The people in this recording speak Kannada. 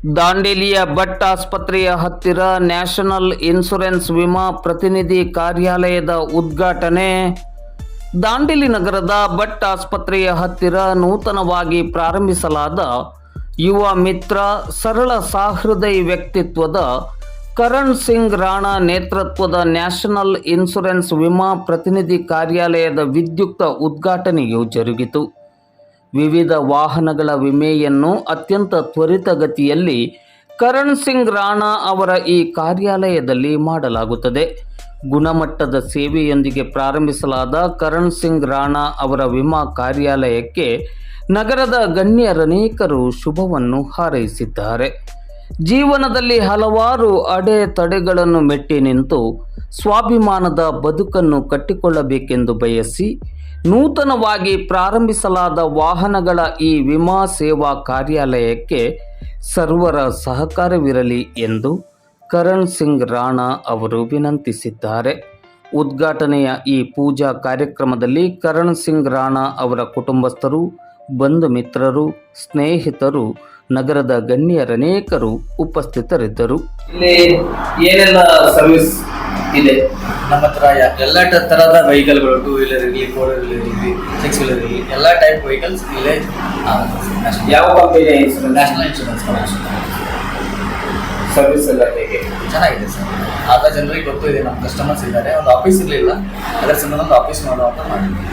ದಾಂಡೇಲಿಯ ಭಟ್ ಆಸ್ಪತ್ರೆಯ ಹತ್ತಿರ ನ್ಯಾಷನಲ್ ಇನ್ಶೂರೆನ್ಸ್ ವಿಮಾ ಪ್ರತಿನಿಧಿ ಕಾರ್ಯಾಲಯದ ಉದ್ಘಾಟನೆ. ದಾಂಡೇಲಿ ನಗರದ ಭಟ್ ಆಸ್ಪತ್ರೆಯ ಹತ್ತಿರ ನೂತನವಾಗಿ ಪ್ರಾರಂಭಿಸಲಾದ ಯುವ ಮಿತ್ರ ಸರಳ ಸಹೃದಯ ವ್ಯಕ್ತಿತ್ವದ ಕರಣ್ ಸಿಂಗ್ ರಾಣಾ ನೇತೃತ್ವದ ನ್ಯಾಷನಲ್ ಇನ್ಶೂರೆನ್ಸ್ ವಿಮಾ ಪ್ರತಿನಿಧಿ ಕಾರ್ಯಾಲಯದ ವಿದ್ಯುಕ್ತ ಉದ್ಘಾಟನೆಯು ಜರುಗಿತು. ವಿವಿಧ ವಾಹನಗಳ ವಿಮೆಯನ್ನು ಅತ್ಯಂತ ತ್ವರಿತಗತಿಯಲ್ಲಿ ಕರಣ್ ಸಿಂಗ್ ರಾಣಾ ಅವರ ಈ ಕಾರ್ಯಾಲಯದಲ್ಲಿ ಮಾಡಲಾಗುತ್ತದೆ. ಗುಣಮಟ್ಟದ ಸೇವೆಯೊಂದಿಗೆ ಪ್ರಾರಂಭಿಸಲಾದ ಕರಣ್ ಸಿಂಗ್ ರಾಣಾ ಅವರ ವಿಮಾ ಕಾರ್ಯಾಲಯಕ್ಕೆ ನಗರದ ಗಣ್ಯರನೇಕರು ಶುಭವನ್ನು ಹಾರೈಸಿದ್ದಾರೆ. ಜೀವನದಲ್ಲಿ ಹಲವಾರು ಅಡೆ ತಡೆಗಳನ್ನು ಮೆಟ್ಟಿ ನಿಂತು ಸ್ವಾಭಿಮಾನದ ಬದುಕನ್ನು ಕಟ್ಟಿಕೊಳ್ಳಬೇಕೆಂದು ಬಯಸಿ ನೂತನವಾಗಿ ಪ್ರಾರಂಭಿಸಲಾದ ವಾಹನಗಳ ಈ ವಿಮಾ ಸೇವಾ ಕಾರ್ಯಾಲಯಕ್ಕೆ ಸರ್ವರ ಸಹಕಾರವಿರಲಿ ಎಂದು ಕರಣ್ ಸಿಂಗ್ ರಾಣಾ ಅವರು ವಿನಂತಿಸಿದ್ದಾರೆ. ಉದ್ಘಾಟನೆಯ ಈ ಪೂಜಾ ಕಾರ್ಯಕ್ರಮದಲ್ಲಿ ಕರಣ್ ಸಿಂಗ್ ರಾಣಾ ಅವರ ಕುಟುಂಬಸ್ಥರು, ಬಂಧು ಮಿತ್ರರು, ಸ್ನೇಹಿತರು, ನಗರದ ಗಣ್ಯರನೇಕರು ಉಪಸ್ಥಿತರಿದ್ದರು. ಏನೆಲ್ಲ ಸರ್ವಿಸ್ ಇದೆ. ನಮ್ಮ ಹತ್ರ ಎಲ್ಲ ಥರದ ವೆಹಿಕಲ್ಗಳು ಟೂ ವೀಲರ್ ಇರಲಿ ಫೋರ್ ವೀಲರ್ ಇರಲಿ ಸಿಕ್ಸ್ ವೀಲರ್ ಇರಲಿ ಎಲ್ಲ ಟೈಪ್ ವೆಹಿಕಲ್ಸ್ ಇಲ್ಲೇ ಯಾವ ಕಂಪನಿಯ ಇನ್ಸೂರೆನ್ಸ್ ನ್ಯಾಷನಲ್ ಇನ್ಶೂರೆನ್ಸ್ ಸರ್ವಿಸ್ ಎಲ್ಲ ಹೇಗೆ? ಚೆನ್ನಾಗಿದೆ ಸರ್. ಆಗ ಜನರಿಗೆ ಗೊತ್ತು ಇದೆ ನಮ್ಮ ಕಸ್ಟಮರ್ಸ್ ಇದ್ದಾರೆ. ಒಂದು ಆಫೀಸ್ ಇರಲಿಲ್ಲ ಅದರ ಸಂಬಂಧ ಒಂದು ಆಫೀಸ್ ಮಾಡುವಂತ ಮಾಡಿದ್ವಿ.